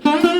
Mm-hmm.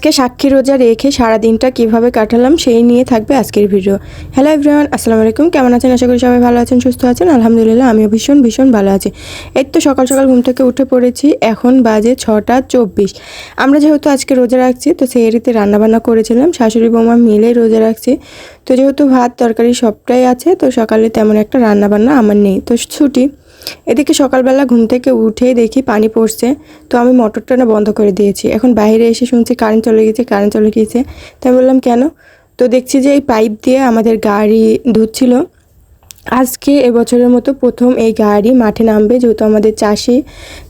আজকে সাক্ষী রোজা রেখে সারা দিনটা কীভাবে কাটালাম সেই নিয়ে থাকবে আজকের ভিডিও। হ্যালো এভরিওয়ান আসসালামু আলাইকুম। কেমন আছেন? আশা করি সবাই ভালো আছেন, সুস্থ আছেন। আলহামদুলিল্লাহ, আমিও ভীষণ ভীষণ ভালো আছি। এই তো সকাল সকাল ঘুম থেকে উঠে পড়েছি। এখন বাজে ছটা চব্বিশ। আমরা যেহেতু আজকে রোজা রাখছি, তো সেই এরিতে রান্নাবান্না করেছিলাম। শাশুড়ি বৌমা মিলেই রোজা রাখছি। তো যেহেতু ভাত, তরকারি সবটাই আছে, তো সকালে তেমন একটা রান্নাবান্না আমার নেই। তো ছুটি এদিকে সকালবেলা ঘুম থেকে উঠেই দেখি পানি পড়ছে, তো আমি মোটরটা না বন্ধ করে দিয়েছি। এখন বাইরে এসে শুনছি কারেন্ট চলে গেছে কারেন্ট চলে গিয়েছে তাই বললাম, কেন? তো দেখছি যে এই পাইপ দিয়ে আমাদের গাড়ি ধুচ্ছিল। আজকে এবছরের মতো প্রথম এই গাড়ি মাঠে নামবে, যেহেতু আমাদের চাষি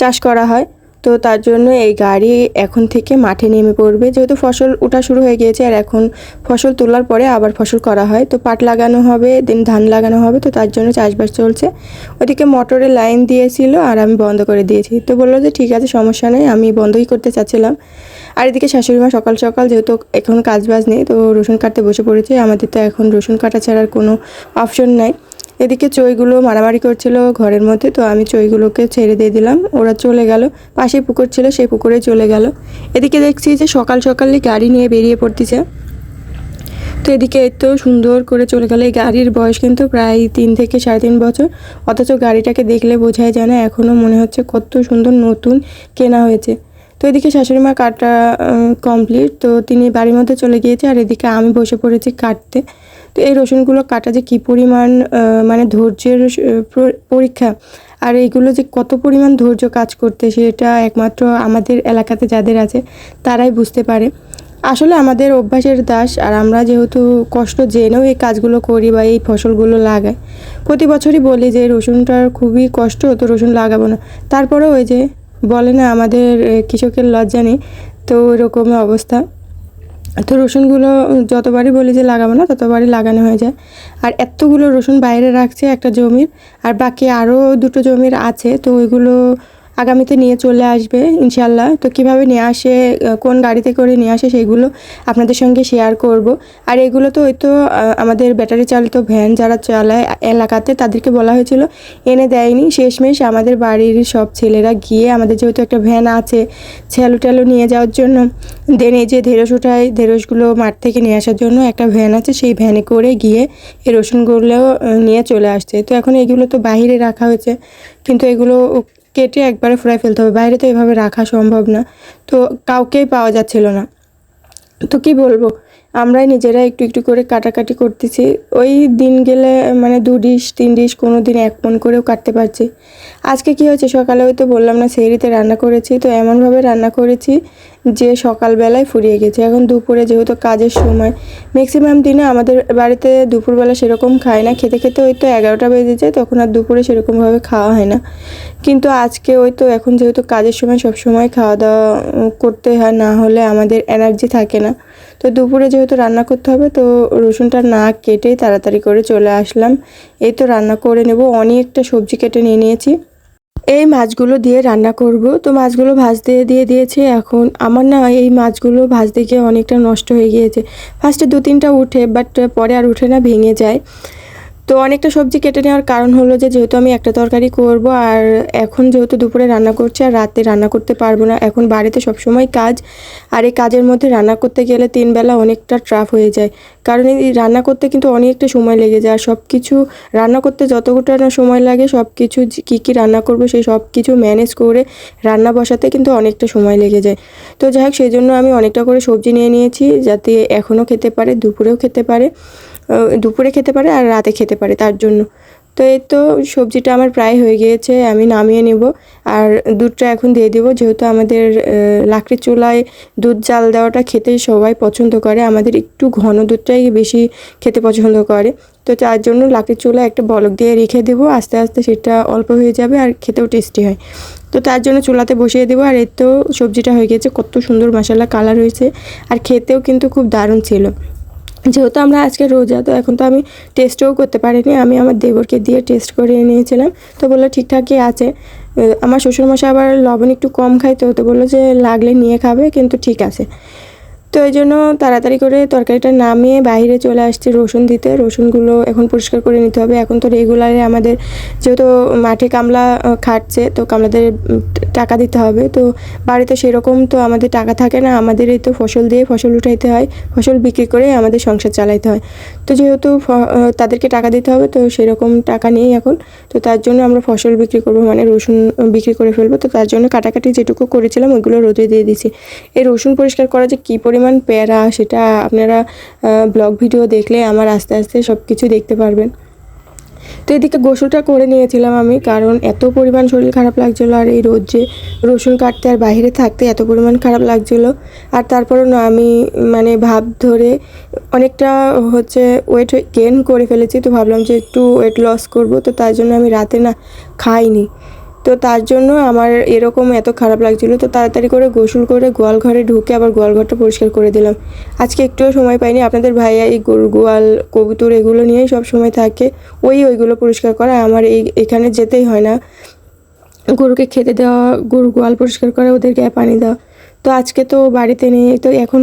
চাষ করা হয়। তো তার জন্য এই গাড়ি এখন থেকে মাঠে নেমে পড়বে। যেহেতু ফসল ওঠা শুরু হয়ে গিয়েছে আর এখন ফসল তোলার পরে আবার ফসল করা হয়। তো পাট লাগানো হবে, দেন ধান লাগানো হবে, তো তার জন্য চাষবাস চলছে। ওদিকে মোটরের লাইন দিয়েছিল আর আমি বন্ধ করে দিয়েছি। তো বলল যে ঠিক আছে, সমস্যা নেই, আমি বন্ধই করতে চাচ্ছিলাম। আর এদিকে শাশুড়ি মা সকাল সকাল যেহেতু এখন কাজবাজ নেই, তো রসুন কাটতে বসে পড়েছে। আমাদের তো এখন রসুন কাটা ছাড়ার কোনো অপশন নাই। এদিকে চইগুলো মারামারি করছিল ঘরের মধ্যে, তো আমি চইগুলোকে ছেড়ে দিয়ে দিলাম। ওরা চলে গেল। পাশে পুকুর ছিল, সেই পুকুরে চলে গেল। এদিকে দেখছি যে সকাল সকালই গাড়ি নিয়ে বেরিয়ে পড়তেছে। তো এদিকে এত সুন্দর করে চলে গেল। এই গাড়ির বয়স কিন্তু প্রায় তিন থেকে সাড়ে তিন বছর। অথচ গাড়িটাকে দেখলে বোঝাই যায় না এখনও মনে হচ্ছে কত সুন্দর নতুন কেনা হয়েছে। তো এদিকে শাশুড়ি মা কাটা কমপ্লিট তো তিনি বাড়ির মধ্যে চলে গিয়েছে। আর এদিকে আমি বসে পড়েছি কাটতে। তো এই রসুনগুলো কাটা যে কী পরিমাণ মানে ধৈর্যের পরীক্ষা, আর এইগুলো যে কত পরিমাণ ধৈর্য কাজ করতে সেটা একমাত্র আমাদের এলাকাতে যাদের আছে, তারাই বুঝতে পারে। আসলে আমাদের অভ্যাসের দাস, আর আমরা যেহেতু কষ্ট জেনেও এই কাজগুলো করি বা এই ফসলগুলো লাগাই, প্রতি বছরই বলি যে রসুনটার খুবই কষ্ট, তো রসুন লাগাবো না। তারপরেও ওই যে বলে না আমাদের কৃষকের লজ্জা নেই, তো ওরকম অবস্থা। তো রসুনগুলো যতবারই বলি যে লাগাবো না, ততবারই লাগানো হয়ে যায়। আর এতগুলো রসুন বাইরে রাখছে একটা জমির, আর বাকি আরও দুটো জমির আছে, তো ওইগুলো আগামীতে নিয়ে চলে আসবে ইনশাল্লাহ তো কীভাবে নিয়ে আসে কোন গাড়িতে করে নিয়ে আসে সেইগুলো আপনাদের সঙ্গে শেয়ার করব। আর এগুলো তো ওই তো আমাদের ব্যাটারি চালিত ভ্যান যারা চালায় এলাকাতে তাদেরকে বলা হয়েছিল, এনে দেয়নি। শেষমেশ আমাদের বাড়ির সব ছেলেরা গিয়ে আমাদের যেহেতু একটা ভ্যান আছে, ছেলো টেলো নিয়ে যাওয়ার জন্য দেন যে ঢেঁড়স উঠায় ঢেঁড়সগুলো মাঠ থেকে নিয়ে আসার জন্য একটা ভ্যান আছে, সেই ভ্যানে করে গিয়ে এই রসুনগুলো নিয়ে চলে আসছে। তো এখন এগুলো তো বাইরে রাখা হয়েছে, কিন্তু এগুলো কেটে একবারে ফ্রাই ফেলতে হবে। বাইরে তো এভাবে রাখা সম্ভব না। তো কাউকেই পাওয়া যাচ্ছিল না। তো কি বলব? আমরাই নিজেরা একটু একটু করে কাটাকাটি করতেছি। ওই দিন গেলে মানে দু ডিশ, তিন ডিশ কোনো দিন এক মন করেও কাটতে পারছি। আজকে কি হয়েছে? সকালে ওই তো বললাম না সেরিতে রান্না করেছি। তো এমনভাবে রান্না করেছি যে সকালবেলায় ফুরিয়ে গেছে। এখন দুপুরে যেহেতু কাজের সময় ম্যাক্সিমাম দিনে আমাদের বাড়িতে দুপুরবেলা সেরকম খায় না। খেতে খেতে ওই তো এগারোটা বেজে যায়, তখন আর দুপুরে সেরকমভাবে খাওয়া হয় না। কিন্তু আজকে ওই তো এখন যেহেতু কাজের সময় সব সময় খাওয়া দাওয়া করতে হয়, না হলে আমাদের এনার্জি থাকে না। তো দুপুরে যেহেতু রান্না করতে হবে, তো রসুনটা না কেটে তাড়াতাড়ি করে চলে আসলাম। এই তো রান্না করে নেব। অনেকটা সবজি কেটে নিয়ে নিয়েছি। এই মাছগুলো দিয়ে রান্না করব। তো মাছগুলো ভাজতে দিয়ে দিয়েছে। এখন আমার না এই মাছগুলো ভাজতে গিয়ে অনেকটা নষ্ট হয়ে গিয়েছে। ফার্স্টে দু তিনটা উঠে বাট পরে আর উঠে না, ভেঙে যায়। তো অনেকটা সবজি কেটে নেওয়ার কারণ হলো যে যেহেতু আমি একটা তরকারি করব আর এখন যেহেতু দুপুরে রান্না করছি আর রাতে রান্না করতে পারব না, এখন বাড়িতে সবসময় কাজ। আর এই কাজের মধ্যে রান্না করতে গেলে তিন বেলা অনেকটা ট্রাফ হয়ে যায়। কারণ এই রান্না করতে কিন্তু অনেকটা সময় লেগে যায় আর সব কিছু রান্না করতে যতটা না সময় লাগে সব কিছু কী কী রান্না করব সেই সব কিছু ম্যানেজ করে রান্না বসাতে কিন্তু অনেকটা সময় লেগে যায়। তো যাই হোক, সেই জন্য আমি অনেকটা করে সবজি নিয়ে নিয়েছি যাতে এখনও খেতে পারে, দুপুরেও খেতে পারে। দুপুরে খেতে পারে আর রাতে খেতে পারে তার জন্য। তো এই তো সবজিটা আমার প্রায় হয়ে গিয়েছে, আমি নামিয়ে নেব। আর দুধটা এখন দিয়ে দেবো, যেহেতু আমাদের লাকড়ির চুলায় দুধ জাল দেওয়াটা খেতে সবাই পছন্দ করে, আমাদের একটু ঘন দুধটাই বেশি খেতে পছন্দ করে। তো তার জন্য লাকড়ির চুলায় একটা বলক দিয়ে রেখে দেবো, আস্তে আস্তে সেটা অল্প হয়ে যাবে আর খেতেও টেস্টি হয়। তো তার জন্য চুলাতে বসিয়ে দেবো, আর এর তো সবজিটা হয়ে গেছে কত সুন্দর মশলা কালার হয়েছে। আর খেতেও কিন্তু খুব দারুণ ছিল। যেহেতু আমরা আজকে রোজা, তো এখন তো আমি টেস্টও করতে পারিনি। আমি আমার দেবরকে দিয়ে টেস্ট করে নিয়েছিলাম। তো বলল ঠিকঠাকই আছে। আমার শ্বশুরমশাই আবার লবণ একটু কম খায় তো তো বলল যে, লাগলে নিয়ে খাবে, কিন্তু ঠিক আছে। তো এই জন্য তাড়াতাড়ি করে তরকারিটা নামিয়ে বাইরে চলে আসছে রসুন দিতে। রসুনগুলো এখন পরিষ্কার করে নিতে হবে। এখন তো রেগুলারে আমাদের যেহেতু মাঠে কামলা খাটছে, তো কামলাদের টাকা দিতে হবে। তো বাড়িতে সেরকম তো আমাদের টাকা থাকে না। আমাদের এই তো ফসল দিয়ে ফসল উঠাইতে হয়। ফসল বিক্রি করে আমাদের সংসার চালাইতে হয়। তো যেহেতু তাদেরকে টাকা দিতে হবে, তো সেরকম টাকা নেই এখন। তো তার জন্য আমরা ফসল বিক্রি করব মানে রসুন বিক্রি করে ফেলব। তো তার জন্য কাটাকাটি যেটুকু করেছিলাম, ওইগুলো রোদে দিয়ে দিয়েছি এই রসুন পরিষ্কার করা যে কী পরিমাণ প্যারা সেটা আপনারা ব্লগ ভিডিও দেখলে আমার আস্তে আস্তে সব কিছু দেখতে পারবেন। তো এদিকে গোসলটা করে নিয়েছিলাম আমি, কারণ এত পরিমাণ শরীর খারাপ লাগছিল আর এই রোদ যে রসুন কাটতে আর বাইরে থাকতে এত পরিমাণ খারাপ লাগছিল। আর তারপরও না আমি মানে ভাব ধরে অনেকটা হচ্ছে ওয়েট গেন করে ফেলেছি, তো ভাবলাম যে একটু ওয়েট লস করব, তো তার জন্য আমি রাতে না খাইনি। তো তার জন্য আমার এরকম এত খারাপ লাগছিল। তো তাড়াতাড়ি করে গোসল করে গোয়াল ঘরে ঢুকে আবার গোয়াল ঘরটা পরিষ্কার করে দিলাম। আজকে একটুও সময় পাইনি। আপনাদের ভাইয়া এই গরু, গোয়াল, কবুতর এগুলো নিয়েই সব সময় থাকে। ওই ওইগুলো পরিষ্কার করা। আমার এই, এখানে যেতেই হয় না। গরুকে খেতে দেওয়া, গরু গোয়াল পরিষ্কার করা, ওদেরকে পানি দেওয়া। তো আজকে তো বাড়িতে নেই, তো এখন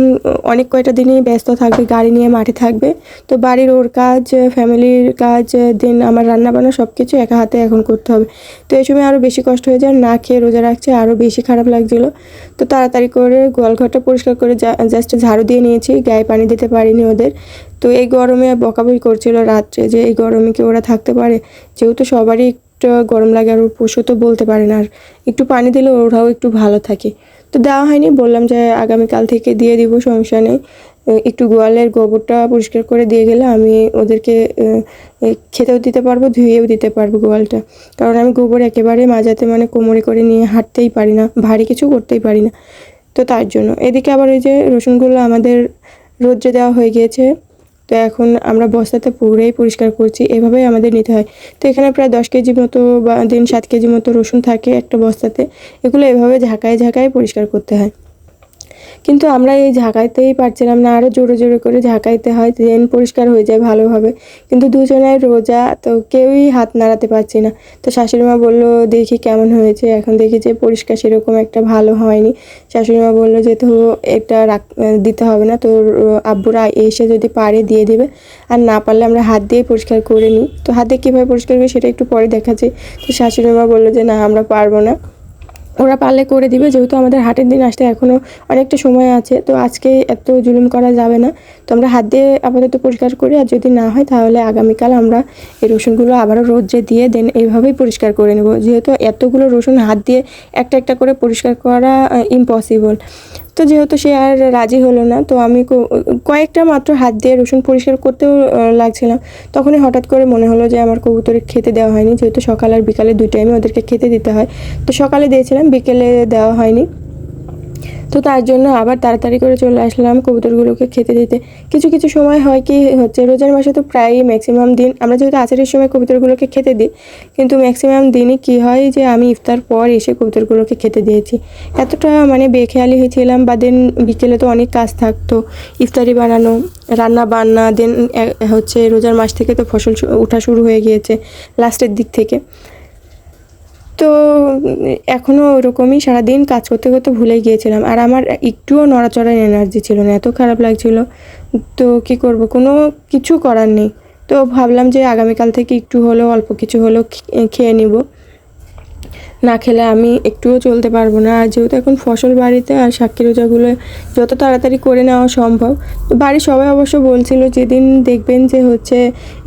অনেক কয়টা দিনই ব্যস্ত থাকবে, গাড়ি নিয়ে মাঠে থাকবে। তো বাড়ির ওর কাজ, ফ্যামিলির কাজ, দেন আমার রান্না বান্না সব কিছু একা হাতে এখন করতে হবে। তো এই সময় আরও বেশি কষ্ট হয়ে যায়, না খেয়ে রোজা রাখছে আরও বেশি খারাপ লাগছিল। তো তাড়াতাড়ি করে গোয়াল ঘরটা পরিষ্কার করে জাস্ট ঝাড়ু দিয়ে নিয়েছি, গায়ে পানি দিতে পারিনি ওদের। তো এই গরমে বকাবকি করছিল রাত্রে যে এই গরমে কি ওরা থাকতে পারে? যেহেতু সবারই একটু গরম লাগে আর ওর পশু তো বলতে পারে না। আর একটু পানি দিলে ওরাও একটু ভালো থাকে। তো দেওয়া হয়নি। বললাম যে আগামীকাল থেকে দিয়ে দিব, সমস্যা নেই। একটু গোয়ালের গোবরটা পরিষ্কার করে দিয়ে গেলে আমি ওদেরকে খেতেও দিতে পারব, ধুয়েও দিতে পারব গোয়ালটা। কারণ আমি গোবর একেবারে মাজাতে মানে কোমরে করে নিয়ে হাঁটতেই পারি না, ভারী কিছু করতেই পারি না। তো তার জন্য। এদিকে আবার ওই যে রসুনগুলো আমাদের রোদ্রে দেওয়া হয়ে গিয়েছে তো এখন আমরা বস্তাতে পুরেই পরিষ্কার করছি, এভাবেই আমাদের নিতে হয়। তো এখানে প্রায় দশ কেজি মতো বা দিন সাত কেজি মতো রসুন থাকে একটা বস্তাতে, এগুলো এভাবে ঝাঁকায় ঝাঁকায় পরিষ্কার করতে হয়। কিন্তু আমরা এই ঝাঁকাইতেই পারছিলাম না। আরও জোরে জোরে করে ঝাঁকাইতে হয় দেন পরিষ্কার হয়ে যায় ভালোভাবে। কিন্তু দুজনের রোজা তো কেউই হাত নাড়াতে পারছি না। তো শাশুড়ি মা বলল, দেখি কেমন হয়েছে। এখন দেখি যে পরিষ্কার সেরকম একটা ভালো হয়নি। শাশুড়ি মা বলল যে তো এটা রাখ, দিতে হবে না, তো আব্বুরা এসে যদি পারে দিয়ে দেবে। আর না পারলে আমরা হাত দিয়ে পরিষ্কার করে নিই। তো হাত কীভাবে পরিষ্কার করবে সেটা একটু পরে দেখাচ্ছি। তো শাশুড়ি মা বলল যে, না, আমরা পারব না। ওরা পারলে করে দিবে, যেহেতু আমাদের হাটের দিন আসতে এখনও অনেকটা সময় আছে, তো আজকে এত জুলুম করা যাবে না। তো আমরা হাত দিয়ে আপাতত পরিষ্কার করি, আর যদি না হয় তাহলে আগামীকাল আমরা এই রসুনগুলো আবারও রোদ্রে দিয়ে দেন এইভাবেই পরিষ্কার করে নেব। যেহেতু এতগুলো রসুন হাত দিয়ে একটা একটা করে পরিষ্কার করা ইম্পসিবল তো যেহেতু সে আর রাজি হলো না, তো আমি কয়েকটা মাত্র হাত দিয়ে রসুন পরিষ্কার করতেও লাগছিলাম। তখনই হঠাৎ করে মনে হলো যে আমার কবুতরের খেতে দেওয়া হয়নি, যেহেতু সকাল আর বিকালে দুই টাইমে ওদেরকে খেতে দিতে হয়। তো সকালে দিয়েছিলাম, বিকেলে দেওয়া হয়নি। তো তার জন্য আবার তাড়াতাড়ি করে চলে আসলাম কবুতরগুলোকে খেতে দিতে। কিছু কিছু সময় হয় কি হচ্ছে, রোজার মাসে তো প্রায়ই ম্যাক্সিমাম দিন আমরা যেহেতু আচারের সময় কবুতরগুলোকে খেতে দিই, কিন্তু ম্যাক্সিমাম দিনই কি হয় যে আমি ইফতার পর এসে কবুতরগুলোকে খেতে দিয়েছি। এতটা মানে বেখেয়ালি হয়েছিলাম বা দেন বিকেলে তো অনেক কাজ থাকতো, ইফতারি বানানো, রান্না বান্না, দেন হচ্ছে রোজার মাস থেকে তো ফসল ওঠা শুরু হয়ে গিয়েছে লাস্টের দিক থেকে। তো এখনও ওরকমই সারাদিন কাজ করতে করতে ভুলে গিয়েছিলাম। আর আমার একটুও নড়াচড়ার এনার্জি ছিল না, এত খারাপ লাগছিল। তো কি করব? কোনো কিছু করার নেই। তো ভাবলাম যে আগামীকাল থেকে একটু হলেও, অল্প কিছু হলেও খেয়ে নিব। না খেলে আমি একটুও চলতে পারব না। আর যেহেতু এখন ফসল বাড়িতে আর সাক্ষী রোজাগুলো যত তাড়াতাড়ি করে নেওয়া সম্ভব, তো বাড়ির সবাই অবশ্য বলছিল যেদিন দেখবেন যে হচ্ছে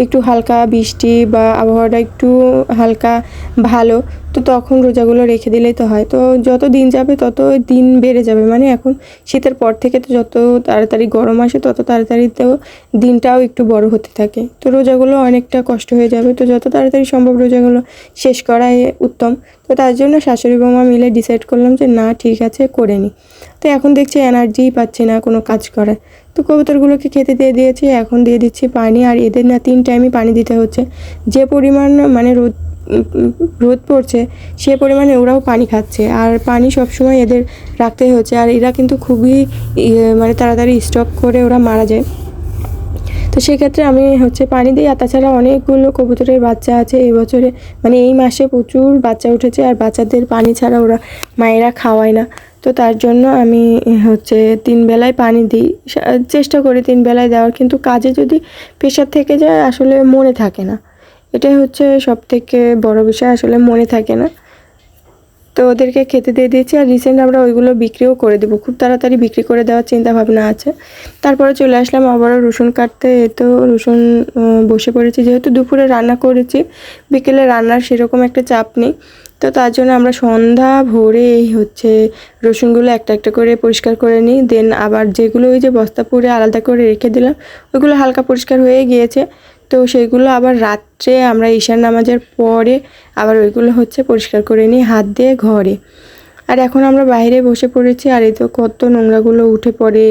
একটু হালকা বৃষ্টি বা আবহাওয়াটা একটু হালকা ভালো তো তখন রোজাগুলো রেখে দিলেই তো হয়। তো যত দিন যাবে তত দিন বেড়ে যাবে। মানে এখন শীতের পর থেকে তো যত তাড়াতাড়ি গরম আসে তত তাড়াতাড়ি তো দিনটাও একটু বড় হতে থাকে। তো রোজাগুলো অনেকটা কষ্ট হয়ে যাবে। তো যত তাড়াতাড়ি সম্ভব রোজাগুলো শেষ করাই উত্তম। তো তার জন্য শাশুড়ি বৌমা মিলে ডিসাইড করলাম যে, না, ঠিক আছে, করে নিই তো এখন দেখছি এনার্জিই পাচ্ছি না কোনো কাজ করার। তো কবুতরগুলোকে খেতে দিয়ে দিয়েছি, এখন দিয়ে দিচ্ছি পানি। আর এদের না তিন টাইমই পানি দিতে হচ্ছে। যে পরিমাণ মানে রোদ রোদ পড়ছে, সে পরিমাণে ওরাও পানি খাচ্ছে। আর পানি সবসময় এদের রাখতে হচ্ছে। আর এরা কিন্তু খুবই মানে তাড়াতাড়ি স্টক করে ওরা মারা যায়। তো সেক্ষেত্রে আমি হচ্ছে পানি দিই। আর তাছাড়া অনেকগুলো কবুতরের বাচ্চা আছে। এই বছরে মানে এই মাসে প্রচুর বাচ্চা উঠেছে। আর বাচ্চাদের পানি ছাড়া ওরা মায়েরা খাওয়ায় না। তো তার জন্য আমি হচ্ছে তিন বেলায় পানি দিই। চেষ্টা করি তিন বেলায় দেওয়ার। কিন্তু কাজে যদি প্রেশার থেকে যায়, আসলে মনে থাকে না। এটাই হচ্ছে সব থেকে বড় বিষয়, আসলে মনে থাকে না। তো ওদেরকে খেতে দিয়ে দিয়েছি, আর রিসেন্ট আমরা ওইগুলো বিক্রিও করে দেবো। খুব তাড়াতাড়ি বিক্রি করে দেওয়ার চিন্তা ভাবনা আছে। তারপরে চলে আসলাম আবারও রসুন কাটতে। এই তো রসুন বসে পড়েছি। যেহেতু দুপুরে রান্না করেছি, বিকেলে রান্নার সেরকম একটা চাপ নেই। তো তার জন্য আমরা সন্ধ্যা ভোরে হচ্ছে রসুনগুলো একটা একটা করে পরিষ্কার করে নিই। দেন আবার যেগুলো ওই যে বস্তা পুরে আলাদা করে রেখে দিলাম, ওইগুলো হালকা পরিষ্কার হয়ে গিয়েছে। তো সেইগুলো আবার রাত্রে আমরা ঈশান নামাজের পরে আবার ওইগুলো হচ্ছে পরিষ্কার করে নিই হাত দিয়ে ঘরে। আর এখন আমরা বাইরে বসে পড়েছি আর এই তো কত নোংরাগুলো উঠে পড়ে,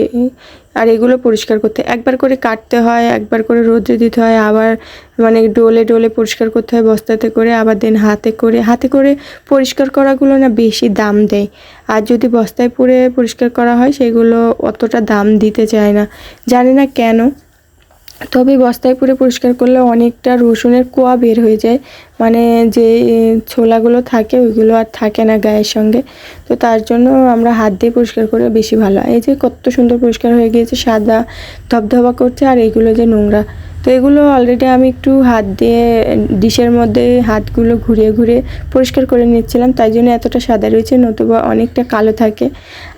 আর এগুলো পরিষ্কার করতে, একবার করে কাটতে হয়, একবার করে রোদে দিতে হয়, আবার মানে ডোলে ডোলে পরিষ্কার করতে হয়, বস্তাতে করে, আবার দেন হাতে করে হাতে করে পরিষ্কার করাগুলো না বেশি দাম দেয়। আর যদি বস্তায় পরে পরিষ্কার করা হয়, সেগুলো অতটা দাম দিতে চায় না। জানি না কেন। তবে বস্তায় পুরে পরিষ্কার করলে অনেকটা রসুনের কোয়া বের হয়ে যায়। মানে যে ছোলাগুলো থাকে, ওইগুলো আর থাকে না গায়ের সঙ্গে। তো তার জন্য আমরা হাত দিয়ে পরিষ্কার করে বেশি ভালো। এই যে কত সুন্দর পরিষ্কার হয়ে গিয়েছে, সাদা ধবধবা করছে আর এইগুলো যে নোংরা। তো এগুলো অলরেডি আমি একটু হাত দিয়ে, ডিশের মধ্যে হাতগুলো ঘুরিয়ে ঘুরিয়ে পরিষ্কার করে নিচ্ছিলাম। তাই জন্য এতটা সাদা রয়েছে, নতুবা অনেকটা কালো থাকে।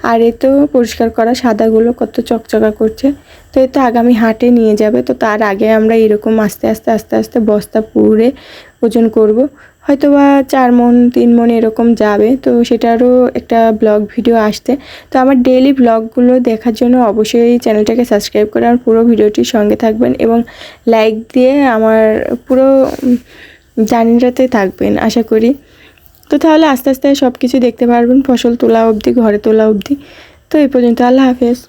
আর এ তো পরিষ্কার করা সাদাগুলো কত চকচকা করছে। তো এ তো আগামী হাটে নিয়ে যাবে, তো তার আগে আমরা এরকম আস্তে আস্তে আস্তে আস্তে বস্তা পুরে ওজন করব। হয়তো বা চার মন, তিন মন এরকম যাবে, তো সেটারও একটা ব্লগ ভিডিও আসতে তো আমার ডেইলি ব্লগগুলো দেখার জন্য অবশ্যই চ্যানেলটাকে সাবস্ক্রাইব করে আমার পুরো ভিডিওটির সঙ্গে থাকবেন এবং লাইক দিয়ে আমার পুরো জার্নিটাতে থাকবেন, আশা করি। তো তাহলে আস্তে আস্তে সব কিছু দেখতে পারবেন, ফসল তোলা অবধি, ঘরে তোলা অবধি। তো এই পর্যন্ত, আল্লাহ হাফেজ।